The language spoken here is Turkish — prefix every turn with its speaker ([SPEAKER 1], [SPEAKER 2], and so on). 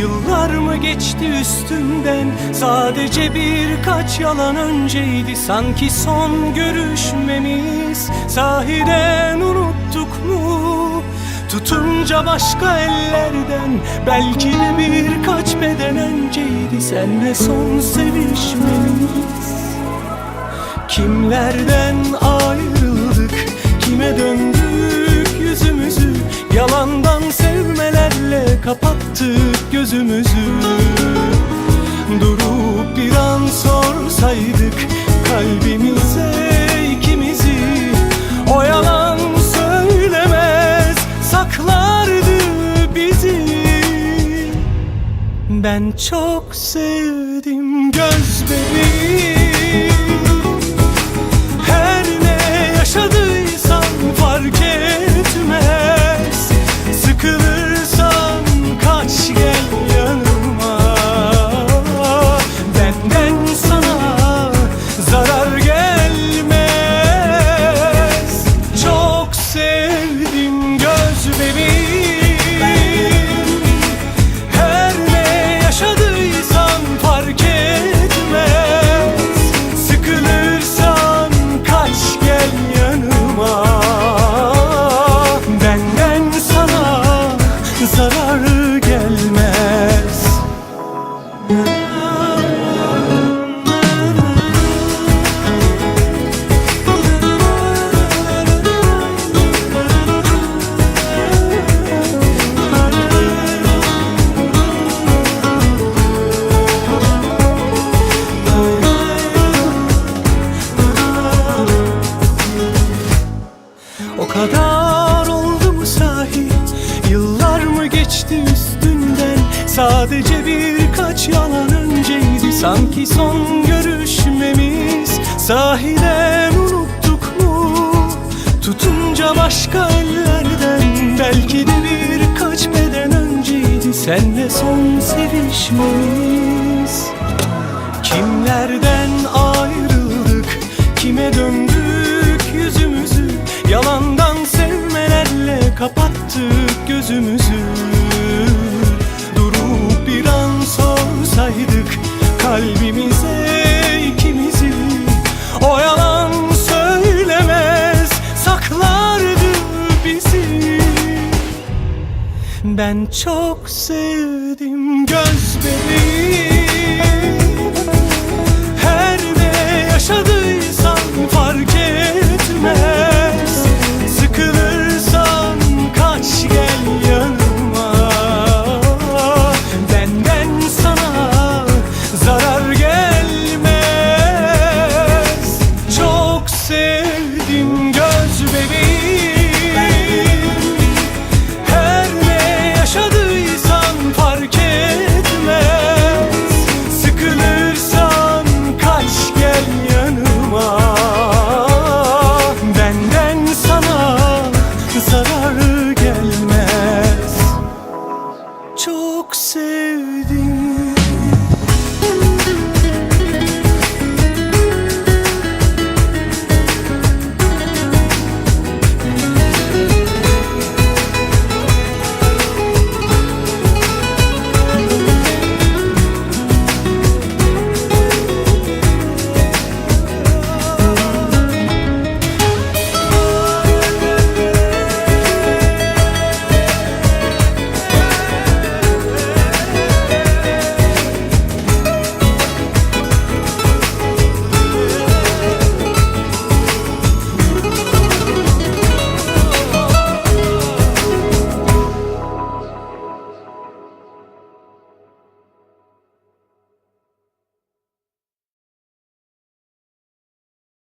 [SPEAKER 1] Yıllar mı geçti üstünden? Sadece birkaç yalan önceydi. Sanki son görüşmemiz. Sahiden unuttuk mu? Tutunca başka ellerden Belki de birkaç beden önceydi. Senle son sevişmemiz. Kimlerden kapattık gözümüzü. Durup bir an sorsaydık Kalbimize ikimizi. O yalan söylemez Saklardı bizi. Ben çok sevdim göz bebeğim Sadece birkaç yalan önceydi. Sanki son görüşmemiz Sahiden unuttuk mu? Tutunca başka ellerden Belki de birkaç beden önceydi. Senle son sevişmemiz. Kimlerden ayrıldık ben çok sevdim göz bebeğim